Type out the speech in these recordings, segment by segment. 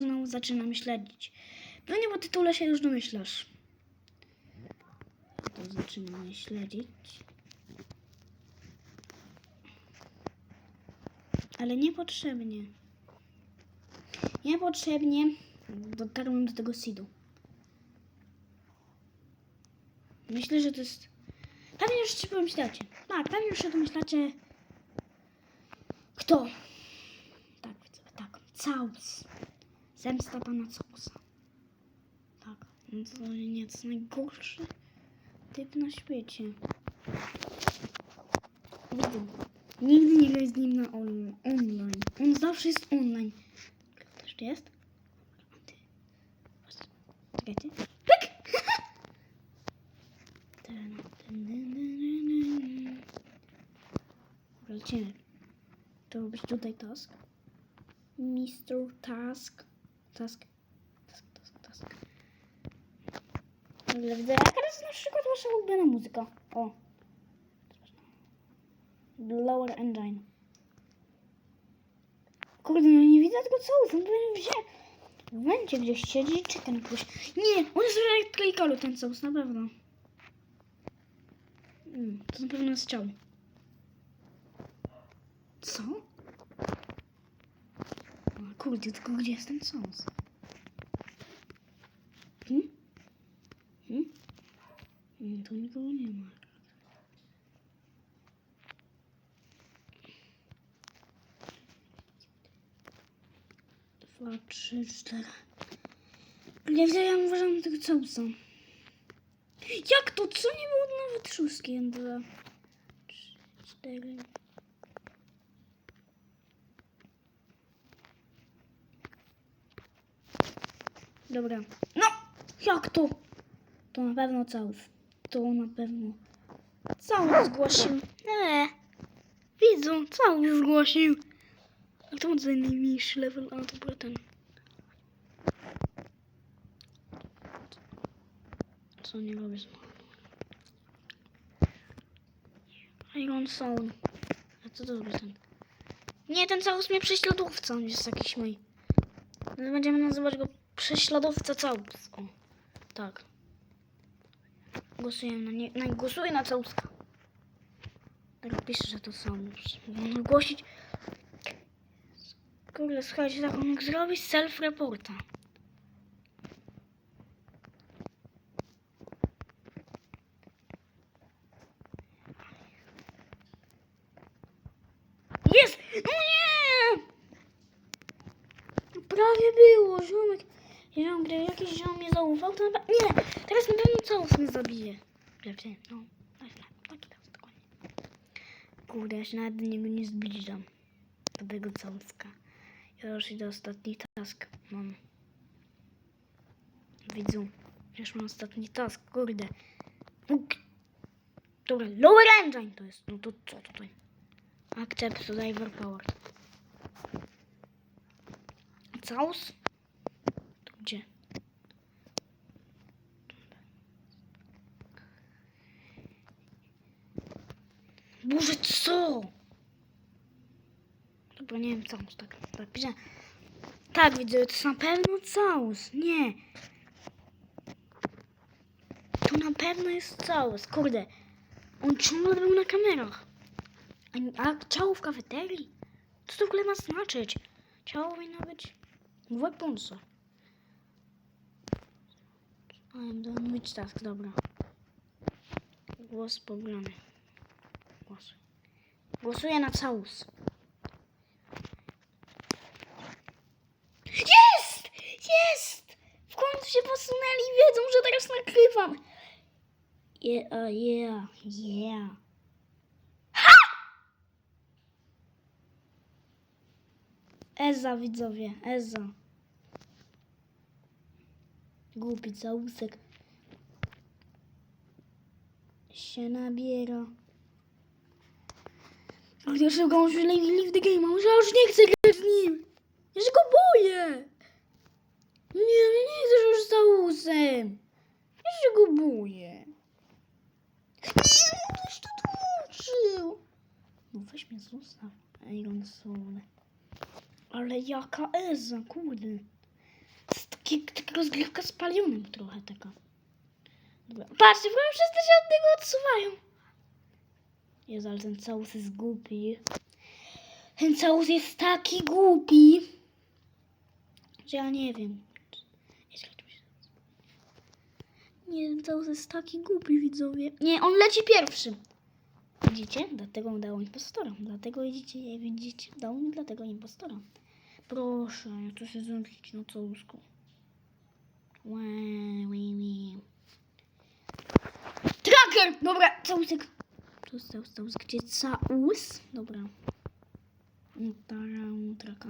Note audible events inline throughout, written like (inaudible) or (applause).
znowu zaczynam śledzić. Pewnie po tytule się już domyślasz. To zaczynam mnie śledzić. Ale niepotrzebnie. Niepotrzebnie dotarłem do tego seedu. Myślę, że to jest... Pewnie już się pomyślacie. Tak, pewnie już się domyślacie. Kto? Tak, tak. Caus. Zemsta pana Causa. Tak. No to jest najgorszy typ na świecie. Widzę. Nigdy nie graj z nim na on- online. On zawsze jest online. Kto jeszcze jest? Czekajcie. (laughs) Dobra, Lecimy. To być tutaj task. Mr. Task. Task. Task, task, task. Dobra, widzę. A teraz na przykład wasza ulubiona muzyka. O. Lower Engine. Kurde, no nie widzę tego co on gdzie. W momencie gdzieś siedzi i czyta na kogoś. Nie, on jest w elektrikalu ten caus, na pewno. Mm, to na pewno jest ciało. Co? Kurde, tylko gdzie jest ten caus? Hmm? Hmm? Hmm, tu nikogo nie ma. Dwa, trzy, cztery. Nie wiem, ja uważam tego causa. Jak to? Co nie było nawet szóstki? Dwa, trzy, cztery. Dobra. No! Jak to? To na pewno całus. To na pewno. Całus zgłosił. Nie. Widzą, całus zgłosił. A to za najmniejszy level, a to był ten. Co nie robię znowu? Iron Soul. A co to robi ten? Nie, ten całus mnie prześladowca, on jest jakiś mój. Będziemy nazywać go prześladowca całus. O, tak. Głosujemy na nie. Na, głosuję na całuska. Tak że to są. Można głosić. Kurde, słuchajcie, tak on mógł zrobić self-reporta. Jest! No nie! Prawie było, ziomek. Ziom, gdyby jakiś ziom mnie zaufał, to na Nie! Teraz na pewno całus mnie zabije. Dobrze, no. Tak, tak, tak, tak. Kurde, ja się nawet do niego nie zbliżam. Do tego całuska. Ja już idę ostatni task. Mam. Widzu. Już mam ostatni task, kurde. Uk. Dobra, lower engine to jest. No to co tutaj? Accept to power. Caus? To gdzie? Boże, co? Dobra, nie wiem, caus, tak, tak. Tak, widzę, to na pewno caus. Nie. To na pewno jest caus, kurde. On ciągle był na kamerach. A, a ciało w kafeterii? Co to w ogóle ma znaczyć? Ciało powinno być w weaponsa. I'm done with task, dobra. Głos. Głos. Głosuję na całus. Jest! Jest! W końcu się posunęli i wiedzą, że teraz nagrywam. Yeah, uh, yeah, yeah. Eza, widzowie, Eza. Głupi całusek. Się nabiera. Ale ja szybko muszę leave, the game, może ja już nie chcę grać z nim. Ja się go boję. Nie, ja nie chcę już z całusem. Ja się go boję. Nie, no ktoś to tłuczył. No weź mnie zostaw. Iron Soul. Ale jaka Eza, kurde. Taki, taka rozgrywka z palionem trochę taka. Dobra. Patrzcie, ogóle wszyscy się od niego odsuwają. Jezu, ale ten całus jest głupi. Ten całus jest taki głupi. Że ja nie wiem. Nie wiem, całus jest taki głupi, widzowie. Nie, on leci pierwszy. Widzicie? Dlatego mu dało impostora. Dlatego widzicie, nie widzicie? Dało mi dlatego impostora. Proszę, ja chcę się zemścić na całusku. Łe, łe, łe. Tracker! Dobra, całusek. Tu całus, całus. Gdzie całus? Dobra. Utarał traka.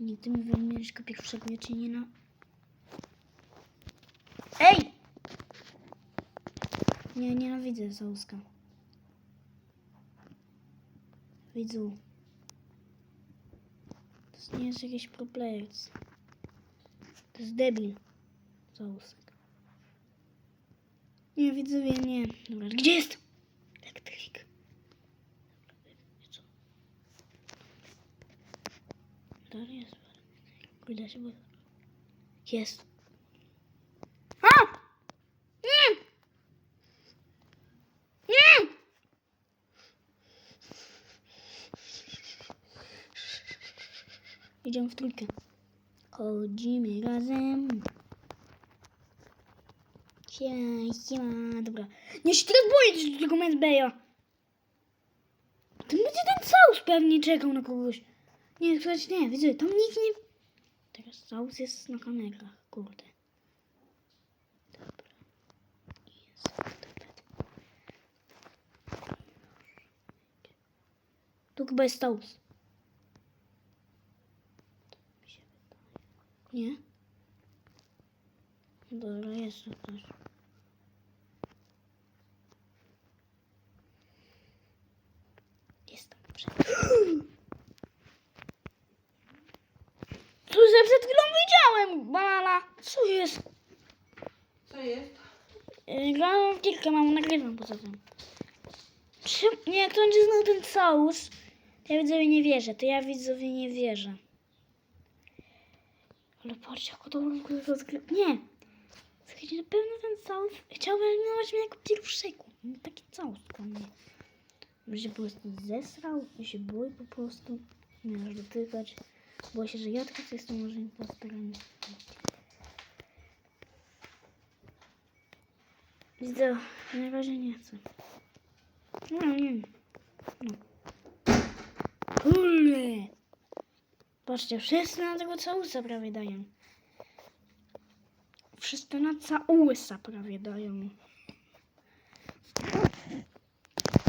Nigdy mi wymienisz go pierwszego, cię nie na... Ej! Nie, nienawidzę całuska. Widzu. To nie jest jakiś pro players. To jest debil. Całusek. Nie, widzowie, nie. Dobra, gdzie jest? Elektryk. Co? Dalej jest. Kurde się boję. Jest. A! Nie! Nie! Idziemy w trójkę. Chodzimy razem. Siema, siema, dobra. Nie się teraz boję że tego Medbeja. To będzie ten Saus pewnie czekał na kogoś. Saus jest na kamerach, kurde. Dobra. Jest, dobra. Tu chyba jest Saus. Mi się wydaje. Nie? Dobra, jest tu też. Że przed chwilą widziałem, banana. Co jest? Co jest? Yy, Grałem w kilka, mam nagrywam poza tym. Czym, nie, jak to będzie znał ten całus, to ja widzowie nie wierzę, to ja widzowie nie wierzę. Ale patrzcie, jak to rozgrywa. Nie! Słuchajcie, na pewno ten całus chciał eliminować mnie jako pierwszego. No, Taki całus dla mnie. Może się po prostu zesrał i się boi po prostu. Nie aż dotykać. Boję się, że ja tylko jestem może impostorem. Widzę, na razie nie chcę. No, nie. No. Kurde. Patrzcie, wszyscy na tego całusa prawie dają. Wszyscy na całusa prawie dają.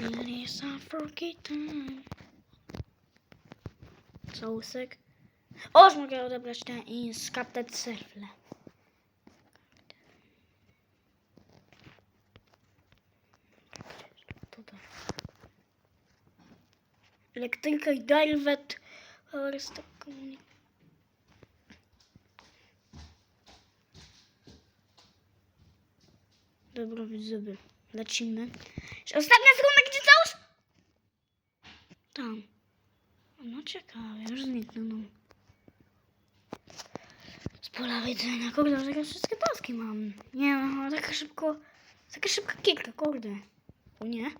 It unforgettable. Całusek. O, już mogę odebrać ten i skaptać. Tutaj. Elektryka i Darwet. oraz. Dobra, widzowie. Lecimy. Ostatnia sekunda, gdzie całus? Tam. No ciekawe, już zniknął. Pola widzenia, kurde, takie wszystkie taski mam. Nie no, tak szybko, taka szybka kilka, kurde. O nie.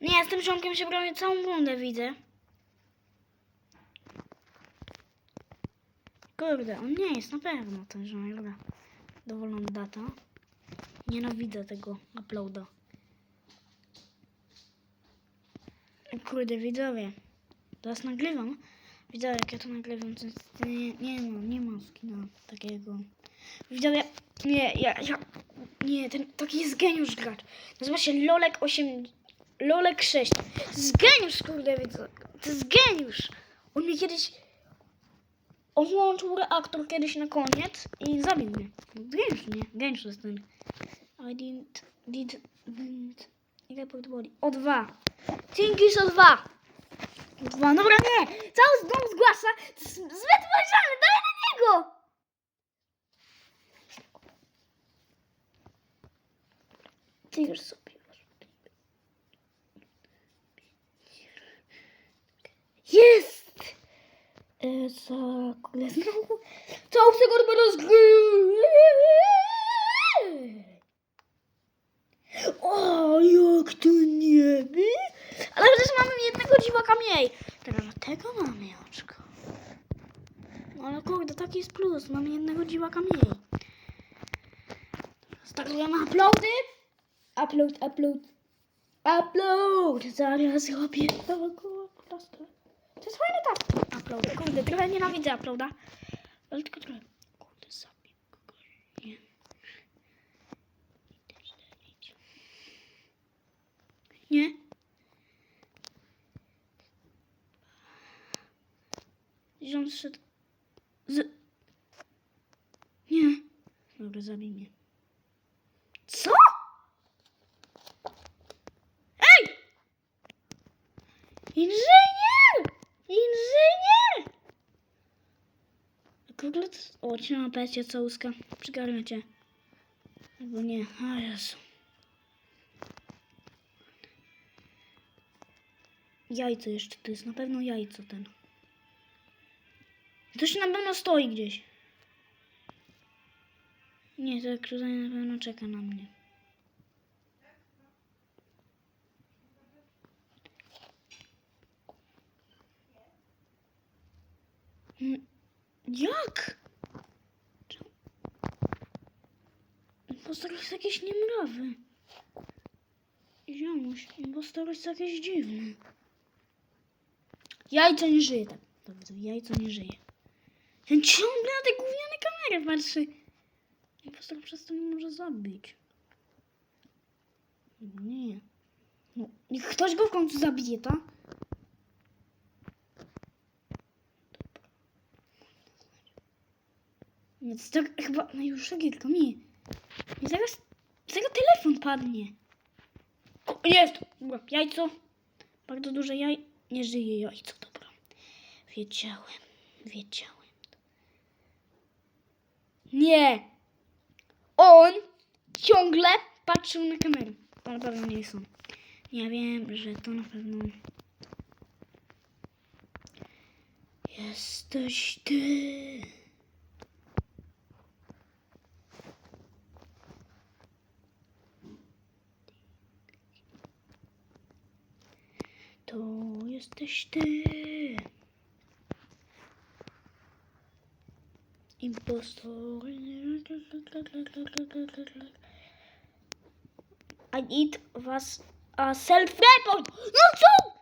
Nie, z tym ziomkiem się prawie całą rundę widzę. Kurde, on nie jest na pewno ten ziomek, dobra. Dowolna data. Nienawidzę tego uploada. Kurde, widzowie. Teraz nagrywam. Widzowie, jak ja to nagrywam, to nie, nie ma, nie ma skina takiego. Widzowie, nie, ja, ja, nie, ten taki jest geniusz gracz. Nazywa się Lolek 8, Lolek 6. To jest geniusz, kurde, widzowie. To jest geniusz. On mnie kiedyś, on włączył reaktor kiedyś na koniec i zabił mnie. Geniusz, nie? Geniusz jest ten. I didn't, did, didn't, report body. O dwa. Dzięki o dwa. Dwa, dobra, nie. Cały dom zgłasza. Zbyt powiedziane, daj na niego. Ty już sobie. Jest! E, co? Kurde, znowu. Całą sekundę rozgry. O, jak to nie by? Ale przecież mamy jednego dziwaka mniej. Teraz tego mamy oczko. No ale kurde, taki jest plus. Mamy jednego dziwaka mniej. Tak zrobimy uploady. Upload, upload. Upload! Zaraz robię całego taska. To jest fajny task. Upload. Kurde, trochę nienawidzę uploada. Ale tylko trochę. Kurde, zabiję kogoś. Nie. Nie. Ziom zszedł. Z... Nie. Dobra, zabij mnie. Co? Ej! Inżynier! Inżynier! Koglet... O, trzymam pecie całuska. Przygarnę cię. Albo nie. O Jezu. Jajco jeszcze. To jest na pewno jajco ten. To się na pewno stoi gdzieś. Nie, to kruzanie na pewno czeka na mnie. Mm, Jak? Impostor jest jakiś niemrawy. Ziomuś, impostor jest jakiś dziwny. Jajco nie żyje, tak. Dobrze, jajco nie żyje. Ten ciągle na te gówniane kamery patrzy. Impostor przez to nie może zabić. Nie. No, ktoś go w końcu zabije, tak? Nie, to chyba najdłuższa gierka, nie. I zaraz, zaraz telefon padnie. O, jest! Jajco. Bardzo duże jaj. Nie żyje jajco, dobra. Wiedziałem, wiedziałem. Nie! On ciągle patrzył na kamerę. Na pewno nie są. Ja wiem, że to na pewno... Jesteś ty. To jesteś ty. Impostor. I need was a self-report. No co?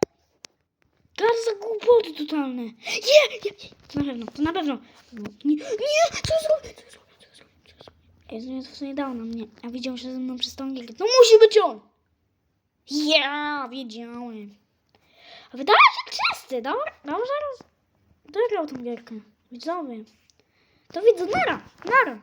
Teraz za głupoty totalne. Nie, nie. To na pewno, to na pewno. Nie, nie, co zrobię, co zrobię, co zrobię, co zrobię. Jezu, nie, to w sumie dał na mnie. A widział się ze mną przez tą gierkę. To musi być on. Ja, wiedziałem. Wydaje się czysty, dobra? Dobrze roz... Dograł tą gierkę. Widzowie. To widzę, nara, nara.